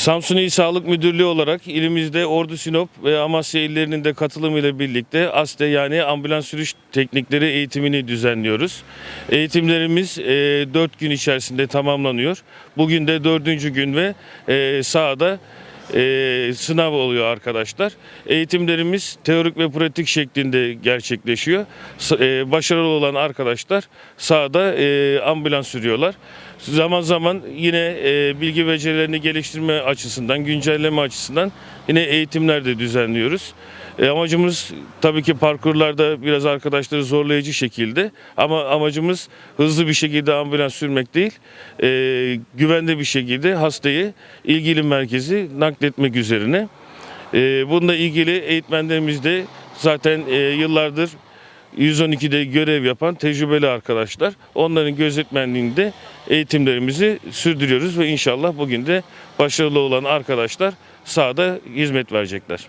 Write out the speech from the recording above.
Samsun İl Sağlık Müdürlüğü olarak ilimizde Ordu Sinop ve Amasya illerinin de katılımıyla birlikte ASTE yani ambulans sürüş teknikleri eğitimini düzenliyoruz. Eğitimlerimiz 4 gün içerisinde tamamlanıyor. Bugün de dördüncü gün ve e, sahada e, sınav oluyor arkadaşlar. Eğitimlerimiz teorik ve pratik şeklinde gerçekleşiyor. E, başarılı olan arkadaşlar sahada e, ambulans sürüyorlar. Zaman zaman yine e, bilgi becerilerini geliştirme açısından, güncelleme açısından yine eğitimler de düzenliyoruz. E, amacımız tabii ki parkurlarda biraz arkadaşları zorlayıcı şekilde ama amacımız hızlı bir şekilde ambulans sürmek değil, e, güvenli bir şekilde hastayı ilgili merkezi nakletmek üzerine. E, bununla ilgili eğitmenlerimiz de zaten e, yıllardır 112'de görev yapan tecrübeli arkadaşlar. Onların gözetmenliğinde eğitimlerimizi sürdürüyoruz ve inşallah bugün de başarılı olan arkadaşlar sahada hizmet verecekler.